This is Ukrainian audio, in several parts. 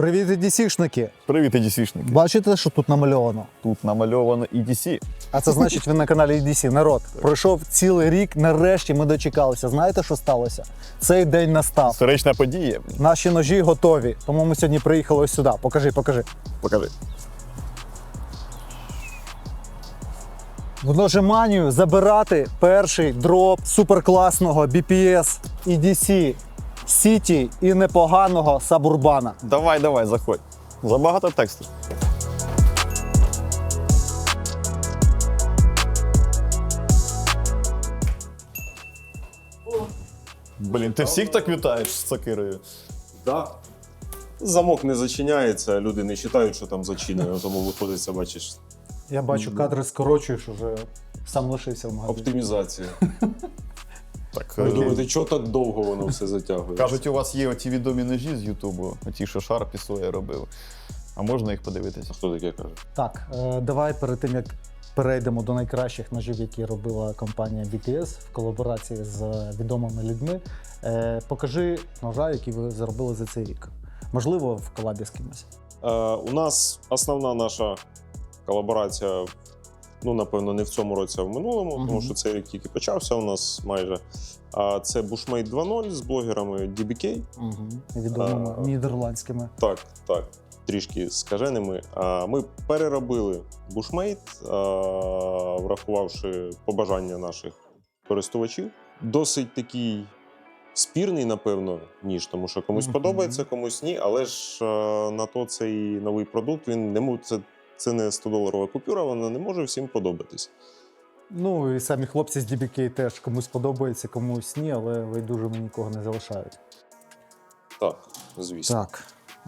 Привіт, EDC-шники! Привіт, EDC-шники. Бачите, що тут намальовано? Тут намальовано EDC. А це значить, ви на каналі EDC. Народ. Пройшов цілий рік. Нарешті ми дочекалися. Знаєте, що сталося? Цей день настав. Історична подія. Наші ножі готові. Тому ми сьогодні приїхали ось сюди. Покажи, покажи. Покажи. В ножеманію забирати перший дроп суперкласного BPS EDC City і непоганого Сабурбана. Давай, давай, заходь. Забагато тексту. Блін, ти всіх так вітаєш з сокирою? Да. Замок не зачиняється, люди не вважають, що там зачинено, тому виходить, бачиш, Я бачу, кадри скорочуєш, уже сам лишився в магазині. оптимізація. Так, Ви е, думаєте, чого так довго воно все затягує? кажуть, у вас є оті відомі ножі з Ютубу, оті, що Шарп і Соя робив. А можна їх подивитися? Хто таке каже? Так, е, давай перед тим як перейдемо до найкращих ножів, які робила компанія BTS в колаборації з відомими людьми. е, Покажи ножа, які ви заробили за цей рік. Можливо, в колабі з кимось. Е, у нас основна наша колаборація, ну, напевно, не в цьому році, а в минулому, Мгм. тому що цей рік тільки почався у нас майже. А це Bushmade 2.0 з блогерами DBK. Угу. Відомими А. нідерландськими. Так, так, трішки скаженими. А, Ми переробили Bushmade, а, врахувавши побажання наших користувачів. Досить такий спірний, напевно, ніж, тому що комусь Мгм. подобається, комусь ні. Але ж а, на то цей новий продукт він не. Це, це не 100-доларова купюра, вона не може всім подобатись. Ну і самі хлопці з DBK теж комусь подобається, комусь ні, але байдужими нікого не залишають. Так, звісно. Так,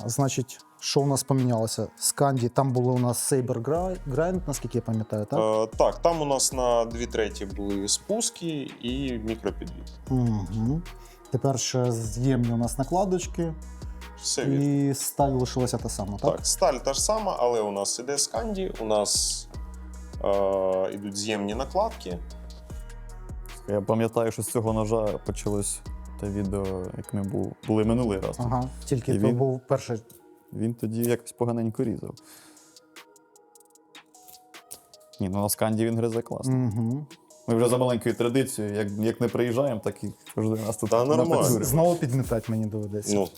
значить, що у нас помінялося? Сканді, там було у нас Saber Grind, наскільки я пам'ятаю, так? Е, так, там у нас на дві треті були спуски і мікропідвід. Угу. Тепер ще з'ємні у нас накладочки, Все вірно. і сталь лишилася та сама, так? Так, сталь та ж сама, але у нас іде сканді, у нас е, ідуть з'ємні накладки. Я пам'ятаю, що з цього ножа почалось те відео, як ми був, були минулий раз. Ага, тільки І то він? був перший. Він тоді якось поганенько різав. Ні, ну на сканді він гризе класно. Угу. Ми вже за маленькою традицією, як, як не приїжджаємо, так і кожен раз тут Та нормально. Знову підмітати мені доведеться. Ну,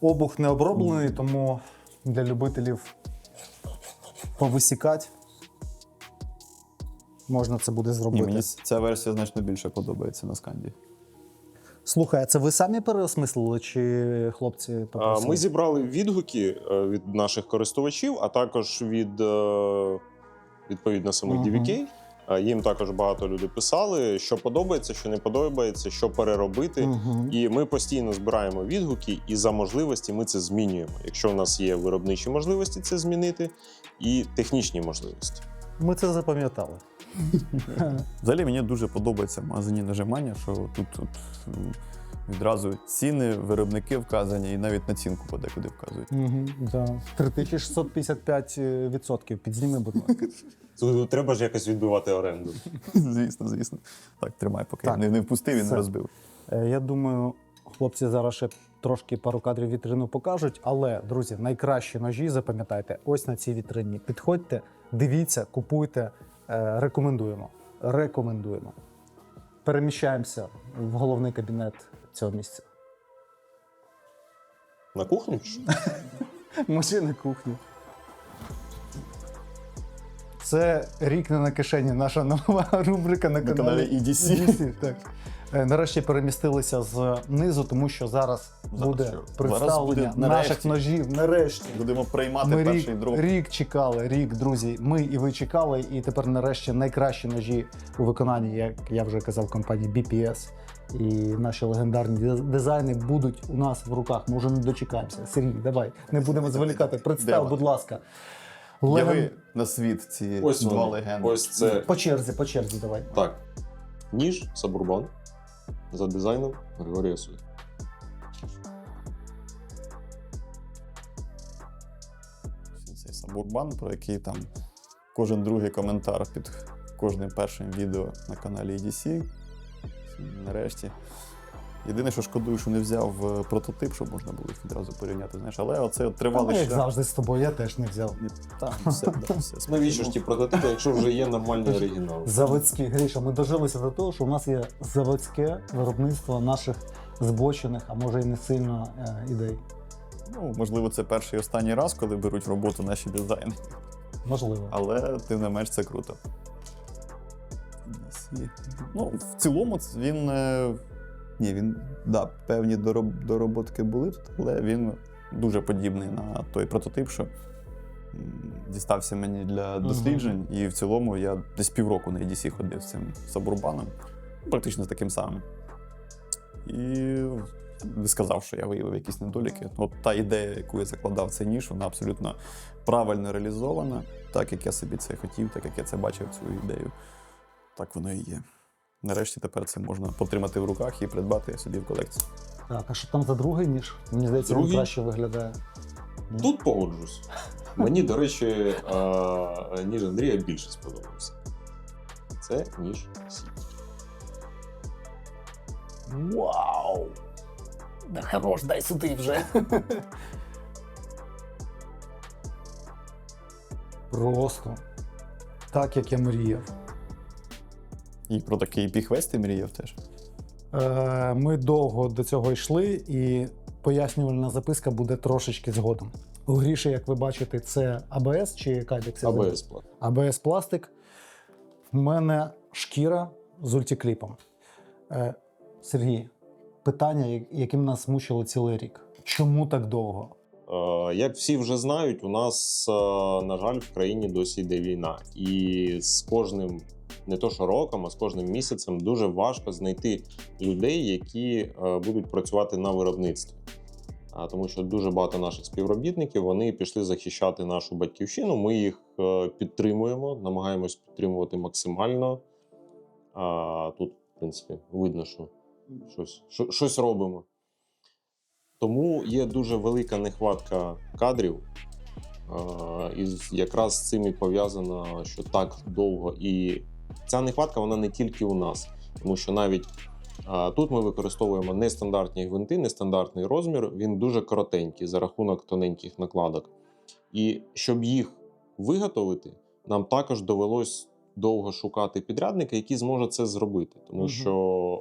Обух не оброблений, тому для любителів повисікати можна це буде Ні, зробити. мені ця версія значно більше подобається на сканді. Слухай, а це ви самі переосмислили, чи хлопці попросили? ми зібрали відгуки е, від наших користувачів, а також від е, відповідно самих. DVK. Їм також багато людей писали, що подобається, що не подобається, що переробити. Угу. І ми постійно збираємо відгуки, і за можливості ми це змінюємо. Якщо у нас є виробничі можливості це змінити, і технічні можливості. Ми це запам'ятали. Взагалі мені дуже подобається в магазині нажимання, що тут, тут відразу ціни, виробники вказані, і навіть націнку подекуди вказують. Угу, да. 3655% підзніми, будь ласка. Треба ж якось відбивати оренду. звісно, звісно. Так, тримай, поки Так. не, не впустив і Все. не розбив. Е, Я думаю, хлопці зараз ще трошки пару кадрів вітрину покажуть. Але, друзі, найкращі ножі, запам'ятайте, ось на цій вітрині. Підходьте, дивіться, купуйте, е, рекомендуємо. Рекомендуємо. Переміщаємося в головний кабінет цього місця. На кухню? Може на кухні. Це рік не на кишені, наша нова рубрика на, На каналі каналі EDC. так. Е, Нарешті перемістилися знизу, тому що зараз, Зараз буде що? Зараз представлення буде наших нарешті. ножів. Нарешті. Будемо приймати Ми перший рік, дроп. рік чекали, рік, друзі. Ми і ви чекали, і тепер нарешті найкращі ножі у виконанні, як я вже казав, компанії BPS. І наші легендарні диз- дизайни будуть у нас в руках. Ми вже не дочекаємося. Сергій, давай, не будемо зволікати. Представ, будь ласка. Леген- Яви на світ ці Ось два вони. легенди. Ось це По черзі, по черзі, давай. так. Ніж Сабурбан за дизайном Григорія Суй. Цей Сабурбан, про який там кожен другий коментар під кожним першим відео на каналі EDC. Нарешті Єдине, що шкодую, що не взяв е, прототип, щоб можна було їх відразу порівняти. Знаєш, але оце от Ну, як завжди з тобою, я теж не взяв. Там все, да, все. Навіщо ж ті прототипи, якщо вже є нормальний оригінал? Заводські, Гріша, ми дожилися до того, що у нас є заводське виробництво наших збочених, а може і не сильно е, ідей. Ну, можливо, це перший і останній раз, коли беруть в роботу наші дизайни. Можливо. Але тим не менш це круто. Ну, в цілому він. Ні, він, да, певні дороб- дороботки були тут, але він дуже подібний на той прототип, що дістався мені для досліджень. І в цілому я десь півроку на EDC ходив з цим сабурбаном, практично з таким самим. І не сказав, що я виявив якісь недоліки. От та ідея, яку я закладав цей ніж, вона абсолютно правильно реалізована, так як я собі це хотів, так як я це бачив цю ідею. Так воно і є. Нарешті тепер це можна потримати в руках і придбати собі в колекцію. Так, а що там за другий ніж? Мені здається, він Другий? краще виглядає. Тут погоджусь. Мені, до речі, ніж Андрія більше сподобався. Це ніж Сі. Вау! Да хорош, дай сюди вже. Просто так, як я мріяв. І про такий піхвест ти мріяв теж. Е, Ми довго до цього йшли, і пояснювальна записка буде трошечки згодом. У гріші, як ви бачите, це АБС чи кайдекс? АБС плат. АБС пластик. В мене шкіра з ультікліпом. Е, Сергій, питання, яким нас мучило цілий рік. Чому так довго? Е, Як всі вже знають, у нас, на жаль, в країні досі йде війна. І з кожним, не то що роком, а з кожним місяцем дуже важко знайти людей, які е, будуть працювати на виробництві. А, Тому що дуже багато наших співробітників вони пішли захищати нашу батьківщину. Ми їх е, підтримуємо, намагаємось підтримувати максимально. А, Тут, в принципі, видно, що щось, що- щось робимо. Тому є дуже велика нехватка кадрів. І якраз з цим і пов'язано, що так довго. І ця нехватка вона не тільки у нас, тому що навіть тут ми використовуємо нестандартні гвинти, нестандартний розмір. Він дуже коротенький за рахунок тоненьких накладок. І щоб їх виготовити, нам також довелось довго шукати підрядника, який зможе це зробити. Тому Мгм. що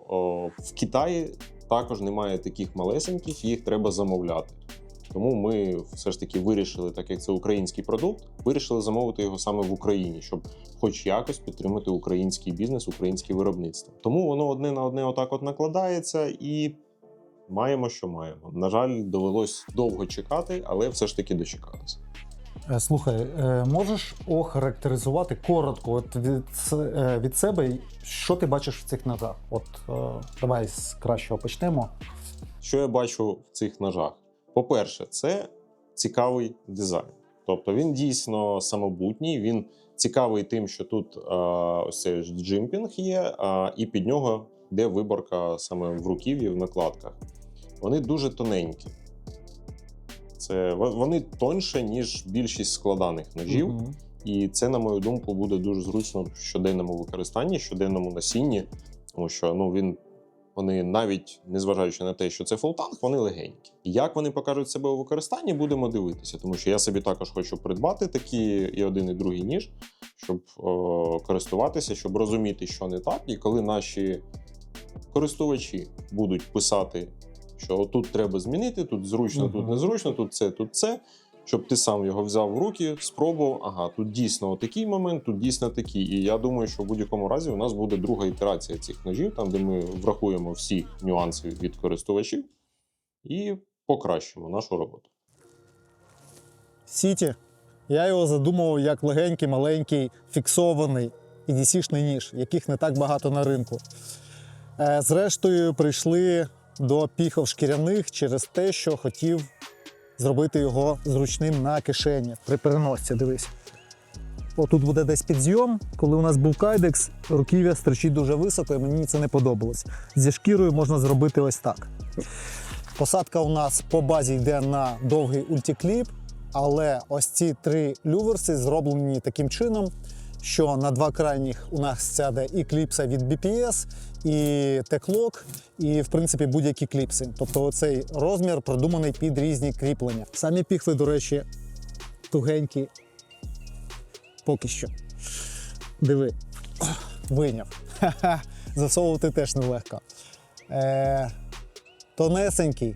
о, в Китаї також немає таких малесеньких, їх треба замовляти. Тому ми все ж таки вирішили, так як це український продукт, вирішили замовити його саме в Україні, щоб хоч якось підтримати український бізнес, українське виробництво. Тому воно одне на одне отак от накладається і маємо, що маємо. На жаль, довелось довго чекати, але все ж таки дочекалися. Е, Слухай, е, можеш охарактеризувати коротко от від, е, від себе, що ти бачиш в цих ножах? От давай з кращого почнемо. Що я бачу в цих ножах? По-перше, це цікавий дизайн. Тобто він дійсно самобутній, він цікавий тим, що тут е, ось цей джимпінг є, е, і під нього йде виборка саме в руків'ї, в накладках. Вони дуже тоненькі. Це вони тоньше, ніж більшість складаних ножів. Мгм. І це, на мою думку, буде дуже зручно в щоденному використанні, щоденному носінні, тому що ну він. Вони навіть незважаючи на те, що це фултанг, вони легенькі. Як вони покажуть себе у використанні, будемо дивитися, тому що я собі також хочу придбати такі і один, і другий ніж, щоб о, користуватися, щоб розуміти, що не так. І коли наші користувачі будуть писати, що тут треба змінити, тут зручно, тут Мгм. незручно, тут це, тут це. Щоб ти сам його взяв в руки, спробував. Ага, тут дійсно такий момент, тут дійсно такий. І я думаю, що в будь-якому разі у нас буде друга ітерація цих ножів, там де ми врахуємо всі нюанси від користувачів і покращимо нашу роботу. Сіті. Я його задумував як легенький, маленький, фіксований EDC-шний ніж, яких не так багато на ринку. Е, Зрештою, прийшли до піхов шкіряних через те, що хотів зробити його зручним на кишені. При переносці, дивись. Отут буде десь підзйом. Коли у нас був кайдекс, руків'я стричить дуже високо, і мені це не подобалось. Зі шкірою можна зробити ось так. Посадка у нас по базі йде на довгий ультікліп, але ось ці три люверси зроблені таким чином, що на два крайніх у нас сяде і кліпса від BPS, і теклок, і в принципі будь-які кліпси. Тобто цей розмір продуманий під різні кріплення. Самі піхви, до речі, тугенькі. Поки що. Диви, вийняв. Засовувати теж нелегко. Е, тонесенький,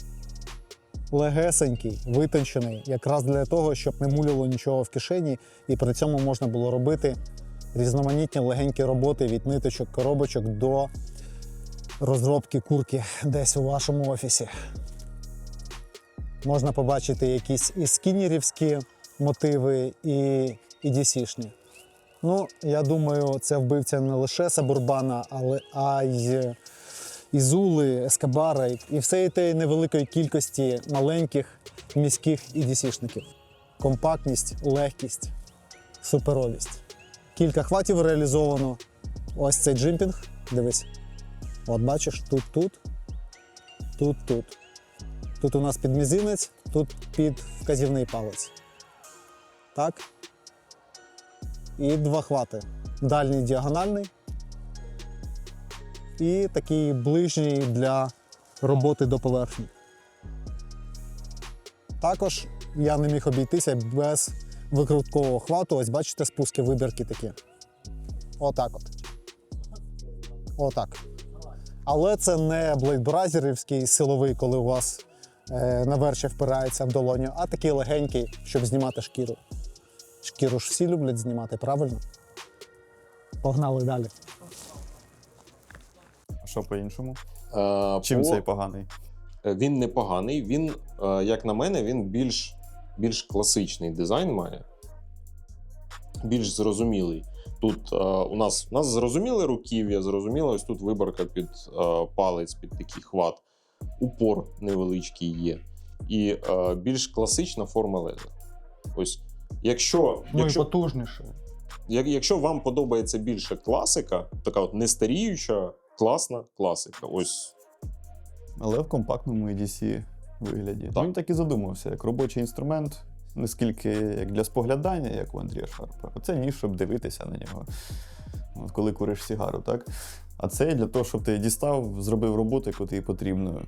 легесенький, витончений, якраз для того, щоб не муляло нічого в кишені, і при цьому можна було робити різноманітні легенькі роботи від ниточок, коробочок до розробки курки десь у вашому офісі. Можна побачити якісь і скінерівські мотиви, і, і DC-шні. Ну, я думаю, це вбивця не лише Сабурбана, але а й Ізули, Ескабара і- всієї тієї невеликої кількості маленьких міських EDC-шників. Компактність, легкість, суперовість. Кілька хватів реалізовано. Ось цей джимпінг. Дивись. От бачиш, тут, тут, тут, тут. Тут у нас під мізинець, тут під вказівний палець. Так. І два хвати. Дальній діагональний і такий ближній для роботи до поверхні. Також я не міг обійтися без викруткового хвату. Ось бачите, спуски вибірки такі. Отак от. Отак. Але це не блейдбразерівський силовий, коли у вас е, наверші впирається в долоню, а такий легенький, щоб знімати шкіру. Шкіру ж всі люблять знімати, правильно? Погнали далі. Що по-іншому? Е, Чим по- цей поганий? Е, Він непоганий. Він, е, як на мене, він більш, більш класичний дизайн має, більш зрозумілий. Тут е, у нас у нас зрозуміле руків'я, зрозуміло, ось тут виборка під е, палець, під такий хват, упор невеличкий є. І е, більш класична форма леза. Ось, якщо, Ну якщо, і потужніше. як, якщо вам подобається більше класика, така от нестаріюча, класна класика. Ось Але в компактному EDC вигляді. Так. Він так і задумався, як робочий інструмент, не скільки як для споглядання, як у Андрія Шарпа. Оце ніж, щоб дивитися на нього, от коли куриш сігару, так? А це для того, щоб ти дістав, зробив роботу, яку тобі потрібно,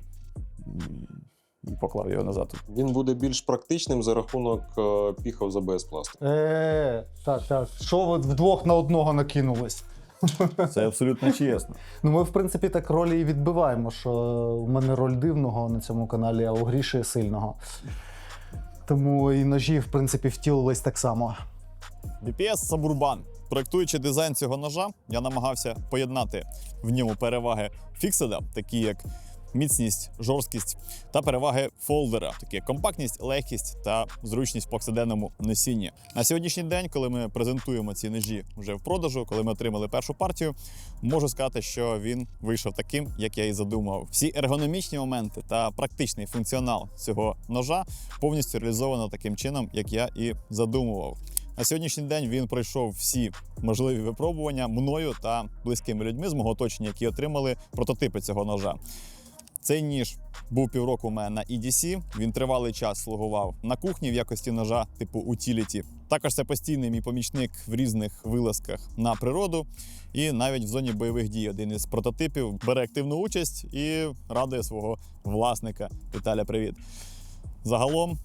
і поклав його назад. він буде більш практичним за рахунок е, піхав за БС пластик. Е, так, так. Що ви вдвох на одного накинулись? Це абсолютно чесно. Ну, ми, в принципі, так ролі і відбиваємо, що у мене роль дивного на цьому каналі, а у Гріші сильного. Тому і ножі, в принципі, втілились так само. DPS Suburban. Проектуючи дизайн цього ножа, я намагався поєднати в ньому переваги фікседа, такі як міцність, жорсткість, та переваги фолдера, такі як компактність, легкість та зручність в повсякденному носінні. На сьогоднішній день, коли ми презентуємо ці ножі вже в продажу, коли ми отримали першу партію, можу сказати, що він вийшов таким, як я і задумав. Всі ергономічні моменти та практичний функціонал цього ножа повністю реалізовано таким чином, як я і задумував. На сьогоднішній день він пройшов всі можливі випробування мною та близькими людьми з мого оточення, які отримали прототипи цього ножа. Цей ніж був півроку у мене на EDC. Він тривалий час слугував на кухні в якості ножа типу утіліті. Також це постійний мій помічник в різних вилазках на природу. І навіть в зоні бойових дій один із прототипів бере активну участь і радує свого власника. Віталя, привіт. Загалом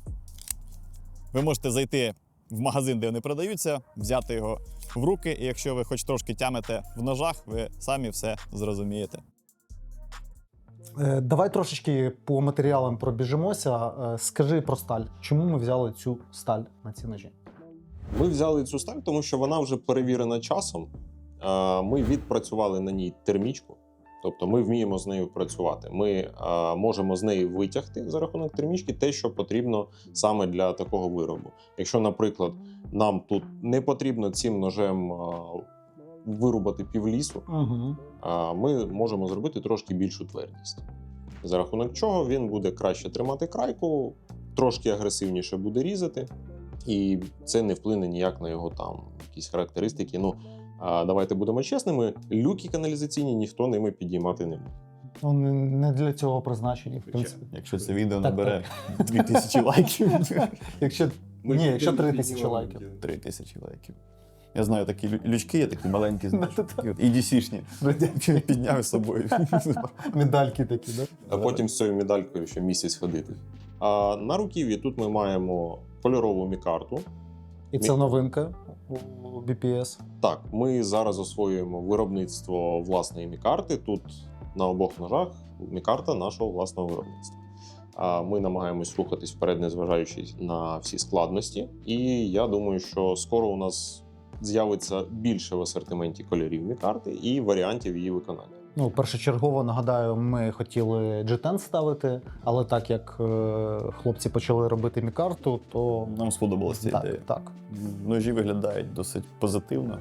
ви можете зайти в магазин, де вони продаються, взяти його в руки, і якщо ви хоч трошки тямите в ножах, ви самі все зрозумієте. Е, давай трошечки по матеріалам пробіжимося. Е, скажи про сталь. Чому ми взяли цю сталь на ці ножі? Ми взяли цю сталь, тому що вона вже перевірена часом. Е, Ми відпрацювали на ній термічку, тобто ми вміємо з нею працювати. Ми можемо з неї витягти за рахунок термічки те, що потрібно саме для такого виробу. Якщо, наприклад, нам тут не потрібно цим ножем вирубати півлісу, Угу. а ми можемо зробити трошки більшу твердість. За рахунок чого він буде краще тримати крайку, трошки агресивніше буде різати, і це не вплине ніяк на його там якісь характеристики. Ну а давайте будемо чесними: люки каналізаційні ніхто ними підіймати не буде. Ну, не- для цього призначені, в принципі. Якщо це відео Так, набере 2000 лайків. Якщо, ні, якщо 3 тисячі лайків. 3000 лайків. Я знаю такі лючки, є такі маленькі, знаєш, такі от EDC-шні. Підняв з собою. Медальки такі, да? А потім з цією медалькою ще місяць ходити. А на руків'ї тут ми маємо кольорову мікарту. І це новинка у BPS. Так, ми зараз освоюємо виробництво власної мікарти. Тут на обох ножах мікарта нашого власного виробництва. Ми намагаємось рухатись вперед, незважаючи на всі складності. І я думаю, що скоро у нас з'явиться більше в асортименті кольорів мікарти і варіантів її виконання. Ну, першочергово нагадаю, ми хотіли G10 ставити, але так як е, хлопці почали робити мікарту, то Нам сподобалася ця ідея. так, так, Ножі виглядають досить позитивно,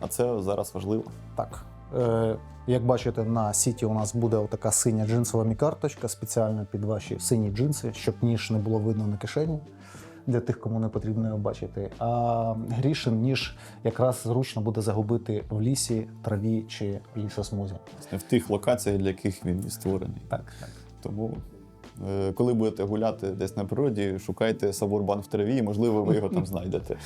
а це зараз важливо. так. Е, як бачите, на сіті у нас буде така синя джинсова мікарточка спеціально під ваші сині джинси, щоб ніж не було видно на кишені. Для тих, кому не потрібно його бачити. А грішин ніж якраз зручно буде загубити в лісі, траві чи лісосмузі. В тих локаціях, для яких він і створений. Так, так. Тому, е, коли будете гуляти десь на природі, шукайте сабурбан в траві, і, можливо, ви його там знайдете.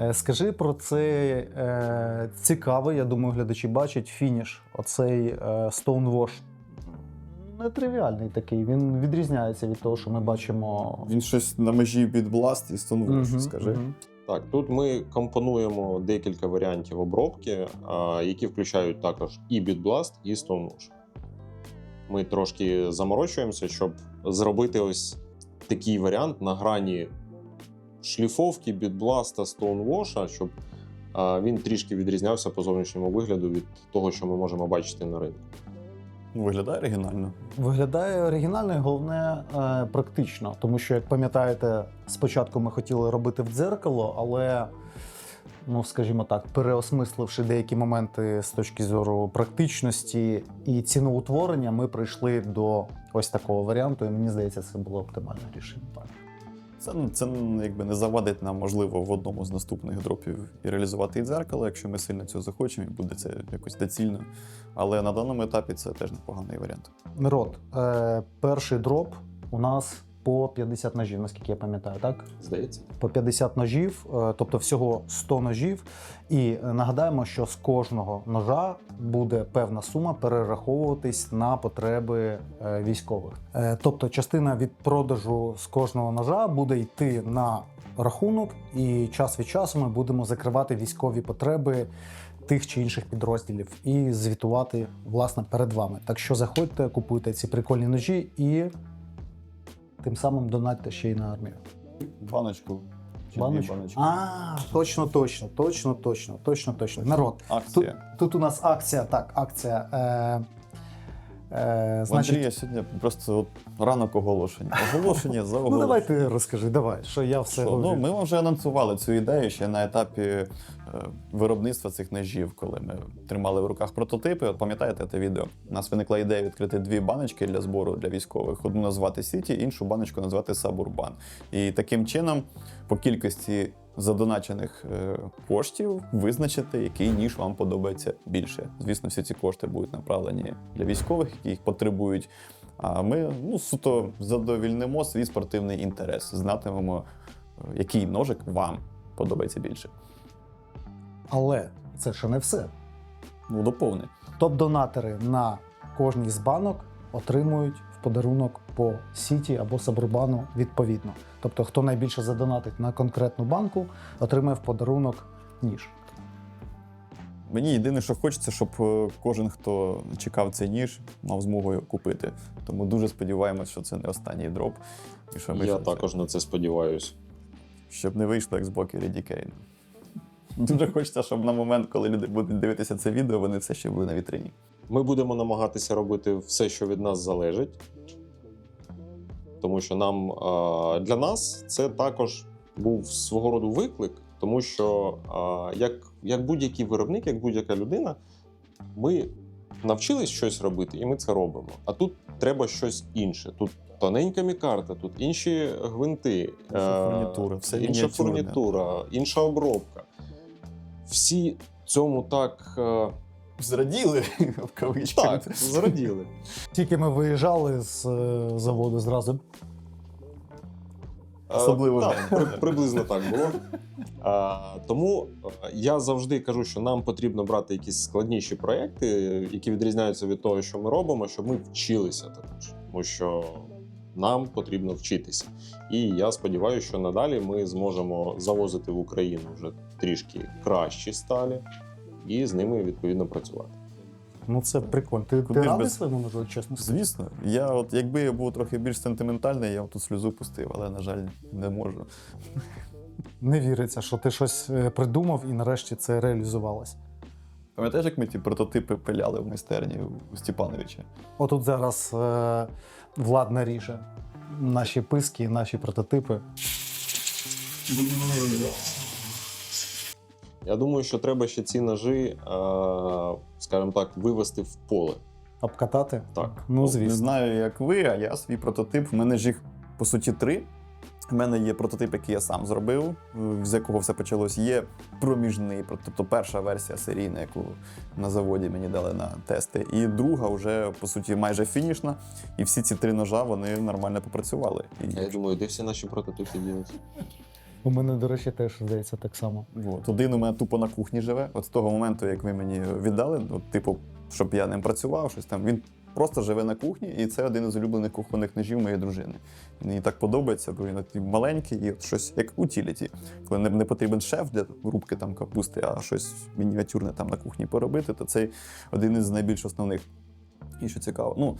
Е, Скажи про цей е, цікавий, я думаю, глядачі бачать фініш. Оцей е, Stonewash. Нетривіальний такий. Він відрізняється від того, що ми бачимо. Він щось на межі під бласт і стонвош, Мгм, скажи. мгм. Так, тут ми компонуємо декілька варіантів обробки, а, які включають також і BitBlast, і Stonewash. Ми трошки заморочуємося, щоб зробити ось такий варіант на грані шліфовки, BitBlast, Stonewash, щоб а, він трішки відрізнявся по зовнішньому вигляду від того, що ми можемо бачити на ринку. Виглядає оригінально. Виглядає оригінально і головне е, практично. Тому що, як пам'ятаєте, спочатку ми хотіли робити в дзеркало, але, ну скажімо так, переосмисливши деякі моменти з точки зору практичності і ціноутворення, ми прийшли до ось такого варіанту, і мені здається, це було оптимальне рішення. Це, ну, це ну, якби не завадить нам, можливо, в одному з наступних дропів і реалізувати і дзеркало, якщо ми сильно цього захочемо, і буде це якось доцільно. Але на даному етапі це теж непоганий варіант. Мирот, е, перший дроп у нас по 50 ножів, наскільки я пам'ятаю, так? Здається? по 50 ножів, е, тобто всього 100 ножів. І е, нагадаємо, що з кожного ножа буде певна сума перераховуватись на потреби е, військових. Тобто, частина від продажу з кожного ножа буде йти на рахунок, і час від часу ми будемо закривати військові потреби. Тих чи інших підрозділів і звітувати власне перед вами. Так що заходьте, купуйте ці прикольні ножі і тим самим донатьте ще й на армію. Баночку. Чи дві Баночку? баночки. А, точно, точно, точно, точно, точно, точно. Народ. Тут, Акція. тут у нас акція, так, акція. Е, е, значить, Андрія сьогодні просто от ранок оголошення. Оголошення за ну оголошення. давай ти розкажи, давай, що я все. Що? Ну, ми вже анонсували цю ідею ще на етапі е, виробництва цих ножів, коли ми тримали в руках прототипи. От пам'ятаєте те відео? У нас виникла ідея відкрити дві баночки для збору для військових: одну назвати Сіті, іншу баночку назвати Сабурбан. І таким чином, по кількості задоначених е, коштів, визначити, який ніж вам подобається більше. Звісно, всі ці кошти будуть направлені для військових, які їх потребують. А ми ну, суто задовільнимо свій спортивний інтерес, знатимемо, е, який ножик вам подобається більше. Але це ще не все. Ну, доповни. Топ-донатори на кожній з банок отримують в подарунок по сіті або сабурбану відповідно. Тобто, хто найбільше задонатить на конкретну банку, отримує в подарунок ніж. Мені єдине, що хочеться, щоб е, кожен, хто чекав цей ніж, мав змогу його купити. Тому дуже сподіваємось, що це не останній дроп. І що ми Я також на це сподіваюся. щоб не вийшло як з боку Реді Кейн. Дуже хочеться, щоб на момент, коли люди будуть дивитися це відео, вони все ще були на вітрині. Ми будемо намагатися робити все, що від нас залежить. Тому що нам для нас це також був свого роду виклик, тому що як, як будь-який виробник, як будь-яка людина, ми навчились щось робити, і ми це робимо. А тут треба щось інше. Тут тоненька мікарта, тут інші гвинти, Інша е, фурнітура, все інша фурнітура, інша обробка. Всі цьому так. Зраділи в кавичках. Так, зраділи. Тільки ми виїжджали з е, заводу зразу. Особливо Е, так, при- приблизно так було. А, тому е, я завжди кажу, що нам потрібно брати якісь складніші проекти, які відрізняються від того, що ми робимо, щоб ми вчилися також. Тому що нам потрібно вчитися. І я сподіваюся, що надалі ми зможемо завозити в Україну вже трішки кращі сталі і з ними відповідно працювати. Ну це прикольно. Ти, ти радий без- своєму ножу, чесно сказати? Звісно, я от якби я був трохи більш сентиментальний, я б тут сльозу пустив, але на жаль, не можу. Не віриться, що ти щось е, придумав і нарешті це реалізувалось. Пам'ятаєш, як ми ті прототипи пиляли в майстерні у Степановича? Отут зараз е, Влад наріже наші писки, наші прототипи. Я думаю, що треба ще ці ножи, е, скажімо так, вивести в поле. Обкатати? Так. Ну, Не знаю, як ви, а я свій прототип. В мене ж їх по суті три. У мене є прототип, який я сам зробив, з якого все почалось. Є проміжний, тобто перша версія серійна, яку на заводі мені дали на тести. І друга вже по суті майже фінішна. І всі ці три ножа вони нормально попрацювали. І Я думаю, де всі наші прототипи ділися? У мене, до речі, теж здається так само. От. Один у мене тупо на кухні живе. От з того моменту, як ви мені віддали, от, типу, щоб я ним працював, щось там. Він просто живе на кухні, і це один із улюблених кухонних ножів моєї дружини. Мені так подобається, бо він такий маленький і от щось як утіліті. Коли не, не потрібен шеф для рубки там капусти, а щось мініатюрне там на кухні поробити, то цей один із найбільш основних. І що цікаво. Ну,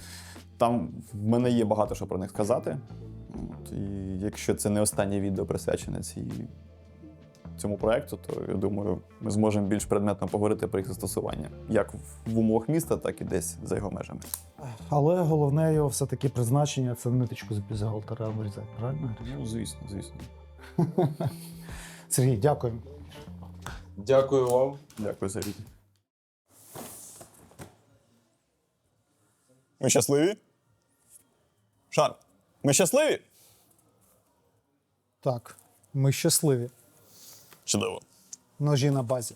там в мене є багато що про них сказати. От, і якщо це не останнє відео присвячене цій цьому проекту, то я думаю, ми зможемо більш предметно поговорити про їх застосування, як в- в умовах міста, так і десь за його межами. Але головне його все-таки призначення це ниточку з бюзгалтера обрізати, правильно? Ну, звісно, звісно. Сергій, дякую. Дякую вам. Дякую за відео. Ми щасливі? Шар, ми щасливі? Так, ми щасливі. Чудово. Ножі на базі.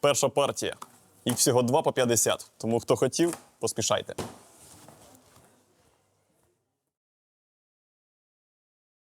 Перша партія. Їх всього 2 по 50. Тому хто хотів, поспішайте.